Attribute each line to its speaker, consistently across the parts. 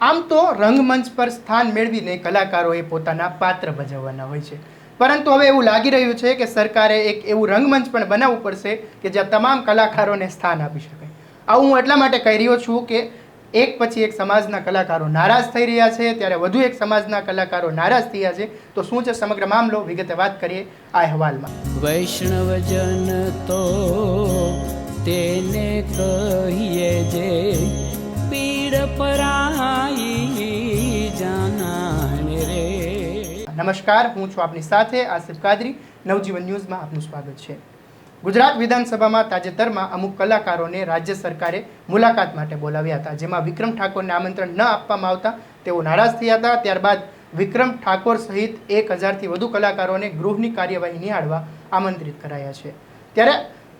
Speaker 1: આમ તો રંગમંચ પર સ્થાન મેળવીને કલાકારોએ પોતાના પાત્ર ભજવવાના હોય છે. પરંતુ હવે એવું લાગી રહ્યું છે કે સરકારે એક એવું રંગમંચ પણ બનાવવું પડશે કે જ્યાં તમામ કલાકારોને સ્થાન આપી શકાય. આવું હું એટલા માટે કહી રહ્યો છું કે એક પછી એક સમાજના કલાકારો નારાજ થઈ રહ્યા છે, ત્યારે વધુ એક સમાજના કલાકારો નારાજ થયા છે. તો શું છે સમગ્ર મામલો? વિગતે વાત કરીએ આ અહેવાલમાં.
Speaker 2: વૈષ્ણવજન તો તેને કહીએ જે પીડ રે.
Speaker 1: નમસ્કાર, હું છું આપની સાથે આસિફ કાદરી. નવજીવન ન્યૂઝમાં આપનું સ્વાગત છે. ગુજરાત વિધાનસભામાં તાજેતરમાં અમુક કલાકારોને રાજ્ય સરકારે મુલાકાત માટે બોલાવ્યા હતા, જેમાં વિક્રમ ઠાકોરને આમંત્રણ ન આપવામાં આવતા તેઓ નારાજ થયા હતા. ત્યારબાદ વિક્રમ ઠાકોર સહિત એક હજારથી વધુ કલાકારોને ગૃહની કાર્યવાહી નિહાળવા આમંત્રિત કરાયા છે. ત્યારે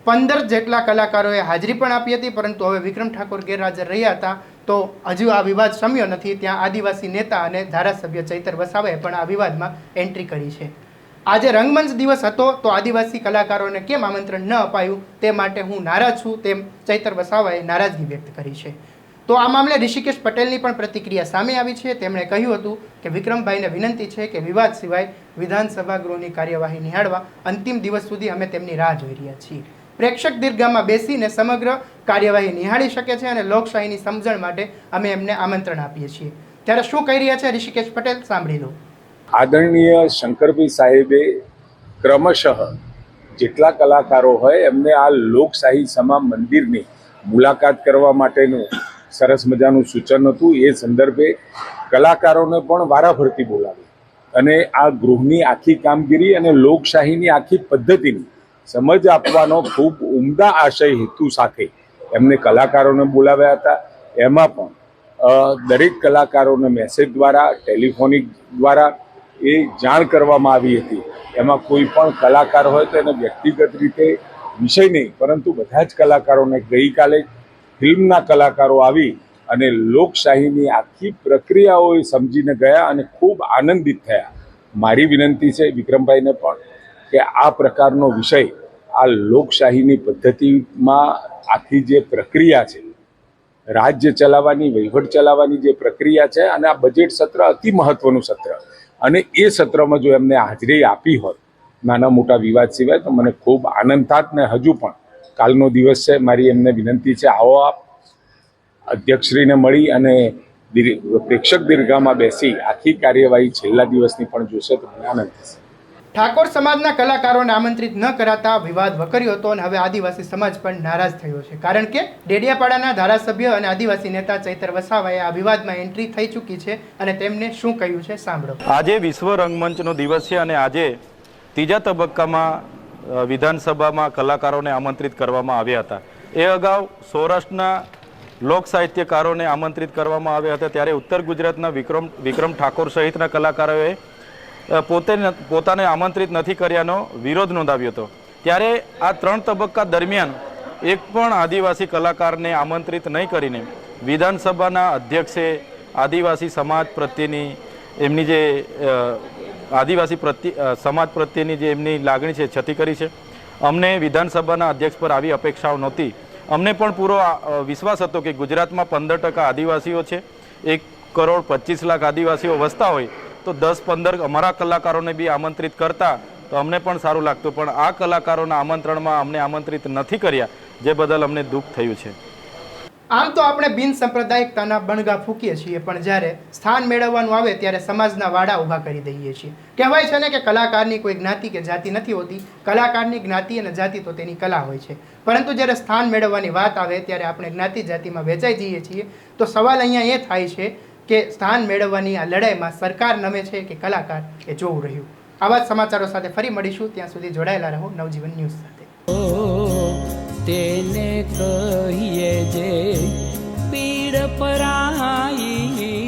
Speaker 1: પંદર જેટલા કલાકારોએ હાજરી પણ આપી હતી, પરંતુ હવે વિક્રમ ઠાકોર ગેરહાજર રહ્યા હતા, તો હજુ આ વિવાદ શમ્યો નથી. ત્યાં આદિવાસી નેતા અને ધારાસભ્ય ચૈતર વસાવાએ પણ આ વિવાદમાં એન્ટ્રી કરી છે. આજે રંગમંચ દિવસ હતો, તો આદિવાસી કલાકારોને કેમ આમંત્રણ ન અપાયું તે માટે હું નારાજ છું તેમ ચૈતર વસાવાએ નારાજગી વ્યક્ત કરી છે. તો આ મામલે ઋષિકેશ પટેલની પણ પ્રતિક્રિયા સામે આવી છે. તેમણે કહ્યું હતું કે વિક્રમભાઈને વિનંતી છે કે વિવાદ સિવાય વિધાનસભા ગૃહની કાર્યવાહી નિહાળવા અંતિમ દિવસ સુધી અમે તેમની રાહ જોઈ રહ્યા છીએ. પ્રેક્ષક દીર્ઘામાં બેસીને સમગ્ર કાર્યવાહી નિહાળી શકે છે અને લોકશાહીની સમજણ માટે અમે એમને આમંત્રણ આપીએ છીએ. ત્યારે શું કહી રહ્યા છે ઋષિકેશ પટેલ? સાંભળી લો.
Speaker 3: આદરણીય શંકરભાઈ સાહેબે ક્રમશઃ જેટલા કલાકારો હોય એમને આ લોકશાહી સમા મંદિરની મુલાકાત કરવા માટેનું સરસ મજાનું સૂચન હતું. એ સંદર્ભે કલાકારોને પણ વારાફરતી બોલાવી. અને આ ગૃહની આખી કામગીરી અને લોકશાહીની આખી પદ્ધતિની સમજ આપવાનો ખૂબ ઉમદા આશય હેતુ સાથે એમને કલાકારોને બોલાવ્યા હતા. એમાં પણ દરેક કલાકારોને મેસેજ દ્વારા ટેલિફોનિક દ્વારા એ જાણ કરવામાં આવી હતી. એમાં કોઈ પણ કલાકાર હોય તો એને વ્યક્તિગત રીતે વિષય નહીં, પરંતુ બધા જ કલાકારોને ગઈકાલે ફિલ્મના કલાકારો આવી અને લોકશાહીની આખી પ્રક્રિયાઓ સમજીને ગયા અને ખૂબ આનંદિત થયા. મારી વિનંતી છે વિક્રમભાઈને પણ કે આ પ્રકારનો વિષય આ લોકશાહીની પદ્ધતિમાં આખી જે પ્રક્રિયા છે, રાજ્ય ચલાવવાની, વહીવટ ચલાવવાની જે પ્રક્રિયા છે અને આ બજેટ સત્ર અતિ મહત્વનું સત્ર. અને એ સત્રમાં જો એમને હાજરી આપી હોત, નાના મોટા વિવાદ સિવાય, તો મને ખૂબ આનંદ થાત ને હજુ પણ. કાલનો દિવસ છે, મારી એમને વિનંતી છે, આવો આપ. અધ્યક્ષશ્રીને મળી અને પ્રેક્ષક દીર્ઘામાં બેસી આખી કાર્યવાહી છેલ્લા દિવસની પણ જોશે તો મને આનંદ થશે.
Speaker 1: ઠાકોર સમાજના કલાકારોને આમંત્રિત ન કરાતા વિવાદ વકર્યો હતો અને હવે આદિવાસી સમાજ પણ નારાજ થયો છે. કારણ કે ડેડિયાપાડાના ધારાસભ્ય અને આદિવાસી નેતા ચૈતર વસાવાએ આ વિવાદમાં એન્ટ્રી થઈ ચૂકી છે અને તેમને શું કહ્યું છે સાંભળો.
Speaker 4: આજે વિશ્વ રંગમંચનો દિવસ છે અને આજે ત્રીજા તબક્કામાં વિધાનસભામાં કલાકારોને આમંત્રિત કરવામાં આવ્યા હતા. એ અગાઉ સૌરાષ્ટ્રના લોક સાહિત્યકારોને આમંત્રિત કરવામાં આવ્યા હતા. ત્યારે ઉત્તર ગુજરાતના વિક્રમ વિક્રમ ઠાકોર સહિતના કલાકારોએ પોતે પોતાને આમંત્રિત નથી કર્યાનો વિરોધ નોંધાવ્યો હતો. ત્યારે આ ત્રણ તબક્કા દરમિયાન એક પણ આદિવાસી કલાકારને આમંત્રિત નહીં કરીને વિધાનસભાના અધ્યક્ષે આદિવાસી સમાજ પ્રત્યેની એમની જે આદિવાસી પ્રત્યે સમાજ પ્રત્યેની જે એમની લાગણી છે, છતી કરી છે. અમને વિધાનસભાના અધ્યક્ષ પર આવી અપેક્ષાઓ નહોતી. અમને પણ પૂરો વિશ્વાસ હતો કે ગુજરાતમાં પંદર ટકા આદિવાસીઓ છે, એક કરોડ પચીસ લાખ આદિવાસીઓ વસતા હોય તો દસ પંદર અમારા કલાકારોને બી આમંત્રિત કરતા તો અમને પણ સારું લાગતું. પણ આ કલાકારોના આમંત્રણમાં અમને આમંત્રિત નથી કર્યા, જે બદલ અમને દુઃખ થયું છે.
Speaker 1: આમ તો આપણે બિન સાંપ્રદાયિકતાના બણગા ફૂકીએ છીએ, પણ જ્યારે સ્થાન મેળવવાનું આવે ત્યારે સમાજના વાડા ઊભા કરી દઈએ છીએ. કહેવાય છે ને કે કલાકારની કોઈ જ્ઞાતિ કે જાતિ નથી હોતી, કલાકારની જ્ઞાતિ અને જાતિ તો તેની કલા હોય છે. પરંતુ જ્યારે સ્થાન મેળવવાની વાત આવે, ત્યારે આપણે જ્ઞાતિ જાતિમાં વેચાઈ જઈએ છીએ, તો સવાલ અહીંયા એ થાય છે કે સ્થાન મેળવવાની આ લડાઈમાં સરકાર નમે છે કે કલાકાર એ જોવું રહ્યું. આવા જ સમાચારો સાથે ફરી મળીશું. ત્યાં સુધી જોડાયેલા રહો નવજીવન ન્યૂઝ સાથે.
Speaker 2: તેને કહીએ જે પીડ પરાઈ